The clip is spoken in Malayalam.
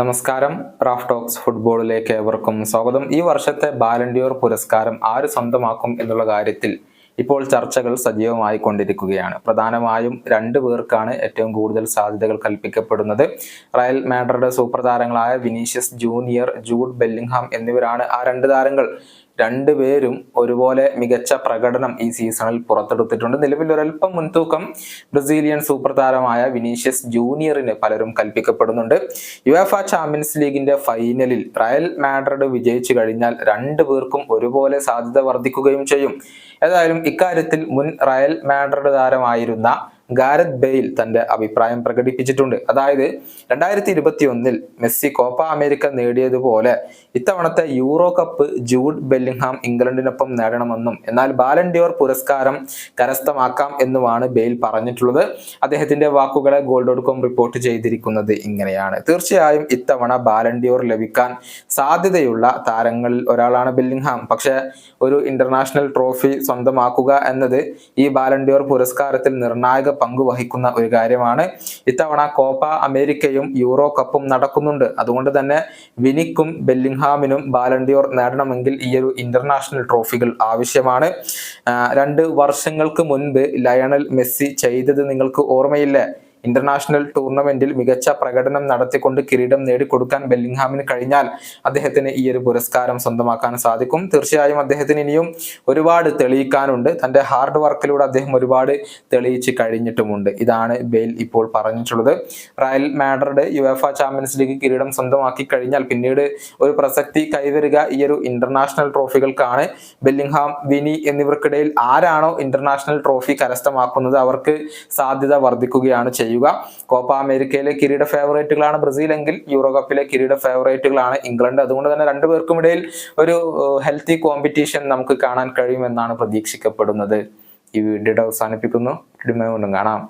നമസ്കാരം. റാഫ് ടോക്സ് ഫുട്ബോളിലേക്ക് ഏവർക്കും സ്വാഗതം. ഈ വർഷത്തെ ബാലൻഡിയോർ പുരസ്കാരം ആര് സ്വന്തമാക്കും എന്നുള്ള കാര്യത്തിൽ ഇപ്പോൾ ചർച്ചകൾ സജീവമായി കൊണ്ടിരിക്കുകയാണ് പ്രധാനമായും രണ്ടു പേർക്കാണ് ഏറ്റവും കൂടുതൽ സാധ്യതകൾ കൽപ്പിക്കപ്പെടുന്നത്. റയൽ മാഡ്രിഡ് സൂപ്പർ താരങ്ങളായ വിനീഷ്യസ് ജൂനിയർ ജൂഡ് ബെല്ലിംഗ്ഹാം എന്നിവരാണ് ആ രണ്ട് താരങ്ങൾ. രണ്ടുപേരും ഒരുപോലെ മികച്ച പ്രകടനം ഈ സീസണിൽ പുറത്തെടുത്തിട്ടുണ്ട്. നിലവിൽ ഒരൽപ്പം മുൻതൂക്കം ബ്രസീലിയൻ സൂപ്പർ താരമായ വിനീഷ്യസ് ജൂനിയറിന് പലരും കൽപ്പിക്കപ്പെടുന്നുണ്ട്. യുഎഫ ചാമ്പ്യൻസ് ലീഗിന്റെ ഫൈനലിൽ റയൽ മാഡ്രിഡ് വിജയിച്ചു കഴിഞ്ഞാൽ രണ്ടു പേർക്കും ഒരുപോലെ സാധ്യത വർദ്ധിക്കുകയും ചെയ്യും. ഏതായാലും ഇക്കാര്യത്തിൽ മുൻ റയൽ മാഡ്രിഡ് താരമായിരുന്ന ഗാരത് ബെയിൽ തന്റെ അഭിപ്രായം പ്രകടിപ്പിച്ചിട്ടുണ്ട്. അതായത് രണ്ടായിരത്തി ഇരുപത്തി ഒന്നിൽ മെസ്സി കോപ്പ അമേരിക്ക നേടിയതുപോലെ ഇത്തവണത്തെ യൂറോ കപ്പ് ജൂഡ് ബെല്ലിംഗ്ഹാം ഇംഗ്ലണ്ടിനൊപ്പം നേടണമെന്നും എന്നാൽ ബാലൻഡിയോർ പുരസ്കാരം കരസ്ഥമാക്കാം എന്നുമാണ് ബെയിൽ പറഞ്ഞിട്ടുള്ളത്. അദ്ദേഹത്തിന്റെ വാക്കുകളെ ഗോൾ കോം റിപ്പോർട്ട് ചെയ്തിരിക്കുന്നത് ഇങ്ങനെയാണ്. തീർച്ചയായും ഇത്തവണ ബാലൻഡിയോർ ലഭിക്കാൻ സാധ്യതയുള്ള താരങ്ങളിൽ ഒരാളാണ് ബെല്ലിംഗ്ഹാം. പക്ഷെ ഒരു ഇന്റർനാഷണൽ ട്രോഫി സ്വന്തമാക്കുക എന്നത് ഈ ബാലൻഡിയോർ പുരസ്കാരത്തിൽ നിർണായക പങ്ക് വഹിക്കുന്ന ഒരു കാര്യമാണ്. ഇത്തവണ കോപ്പ അമേരിക്കയും യൂറോ കപ്പും നടക്കുന്നുണ്ട്. അതുകൊണ്ട് തന്നെ വിനിക്കും ബെല്ലിംഗ്ഹാമിനും ബാലണ്ടിയോർ നേടണമെങ്കിൽ ഈ ഒരു ഇന്റർനാഷണൽ ട്രോഫികൾ ആവശ്യമാണ്. രണ്ട് വർഷങ്ങൾക്ക് മുൻപ് ലയണൽ മെസ്സി ചെയ്തത് നിങ്ങൾക്ക് ഓർമ്മയില്ലേ? ഇന്റർനാഷണൽ ടൂർണമെന്റിൽ മികച്ച പ്രകടനം നടത്തിക്കൊണ്ട് കിരീടം നേടിക്കൊടുക്കാൻ ബെല്ലിംഗ്ഹാമിന് കഴിഞ്ഞാൽ അദ്ദേഹത്തിന് ഈ ഒരു പുരസ്കാരം സ്വന്തമാക്കാൻ സാധിക്കും. തീർച്ചയായും അദ്ദേഹത്തിന് ഇനിയും ഒരുപാട് തെളിയിക്കാനുണ്ട്. തന്റെ ഹാർഡ് വർക്കിലൂടെ അദ്ദേഹം ഒരുപാട് തെളിയിച്ച് കഴിഞ്ഞിട്ടുമുണ്ട്. ഇതാണ് ബെയിൽ ഇപ്പോൾ പറഞ്ഞിട്ടുള്ളത്. Real Madrid UEFA Champions League കിരീടം സ്വന്തമാക്കി കഴിഞ്ഞാൽ പിന്നീട് ഒരു പ്രസക്തി കൈവരിക ഈ ഒരു ഇന്റർനാഷണൽ ട്രോഫികൾക്കാണ്. ബെല്ലിംഗ്ഹാം വിനി എന്നിവർക്കിടയിൽ ആരാണോ ഇന്റർനാഷണൽ ട്രോഫി കരസ്ഥമാക്കുന്നത് അവർക്ക് സാധ്യത വർദ്ധിക്കുകയാണ് ചെയ്യുക. കോപ്പ അമേരിക്കയിലെ കിരീട ഫേവറേറ്റുകളാണ് ബ്രസീൽ എങ്കിൽ യൂറോ കപ്പിലെ കിരീട ഫേവറേറ്റുകളാണ് ഇംഗ്ലണ്ട്. അതുകൊണ്ട് തന്നെ രണ്ടുപേർക്കും ഇടയിൽ ഒരു ഹെൽത്തി കോമ്പറ്റീഷൻ നമുക്ക് കാണാൻ കഴിയുമെന്നാണ് പ്രതീക്ഷിക്കപ്പെടുന്നത്. ഈ വീഡിയോയുടെ അവസാനിപ്പിക്കുന്നു. കാണാം.